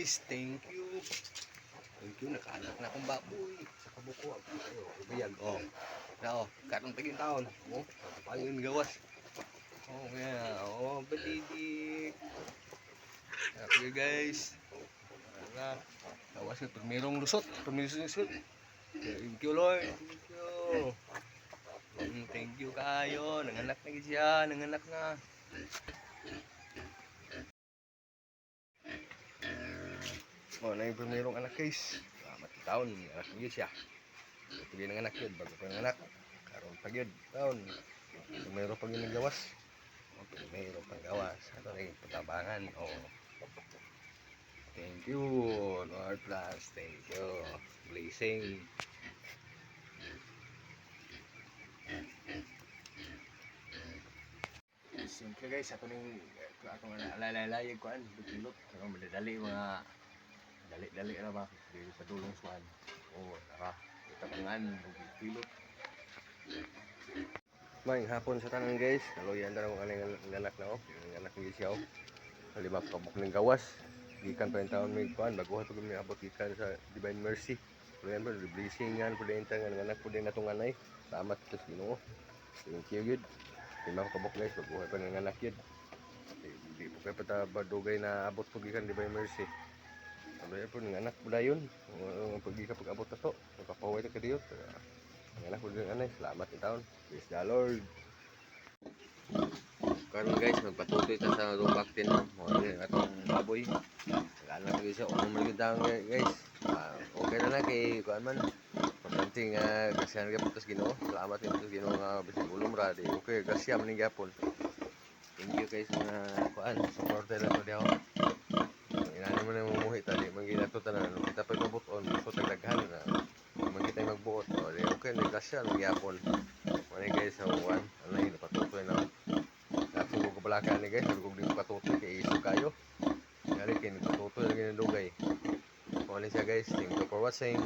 guys, thank you. Thank you, nakaanak na akong baboy. Sa kabuko, ibiyag. Oh, na oh, katong taging taon. Oh, pangin gawas. Oh, yeah. Oh, balidik. Thank you guys. Wala. Gawas na, primerong lusot. Primerong lusot. Thank you, Lord. Thank you. Mm, thank you kayo. Nanganak na siya. Nanganak na. Oh, na yung primerong anak guys. Salamat sa taon. Anak niyo siya. Ito yung anak yun. Bago pa anak. Karoon pa yun. Taon. Primero pa ng gawas. Oh, primero pang gawas. Ito na patabangan. Oh. Thank you, Lord Plus. Thank you. Blessing. Siyempre guys, ako ning ako nga alalayag ko an, butulot. Ako madadali mga dali-dali ra ba dili sa dulong suwan. Oh, naka itabangan pilot. May hapon sa tanan guys, kaloyan ta ng aning anak na oh, ang anak ni siya oh. Lima kabuk ning gawas. Gikan pa yung taon may kuan, bago pa kami abot gikan sa Divine Mercy. Kaloyan pa blessingan pud yung tangan anak pud natungan ay. Salamat sa Ginoo. Thank you good. Lima kabuk guys, bago pa ng anak yun. Di po kayo patabadugay na abot po gikan Divine Mercy. Ano po ng anak pula yun. Ang pagi ka pag abot na to. Magpapaway na ka diyot. Ang anak po ng anay. Salamat ng taon. Praise the Lord. Karon guys, magpatutoy ta sa rumbak tin. Mga yun, atong baboy. Nag-anak lagi siya. Unong maligid taon guys. Ah, okay na na kay kuan man. Importante nga kasihan ka putas ginoo. Salamat din putas ginoo nga bisig ulom ra di. Okay, kasya man ni gapon. Thank you guys mga kuan. Supporter lang to diha. Inani mo na mumuhi tali, mangina to tanan. Kita pa mabuton, so tagdaghan na. Man kita magbuot. O, di okay, nagkasya, nagyapon. Mani guys, sa uwan. Ano yun, napatutoy na. Dapat ko kabalakan ni guys, kung di patutoy kay iso kayo. Kali kayo, nagpatutoy na ganyan dugay. Mani siya guys, thank you for watching.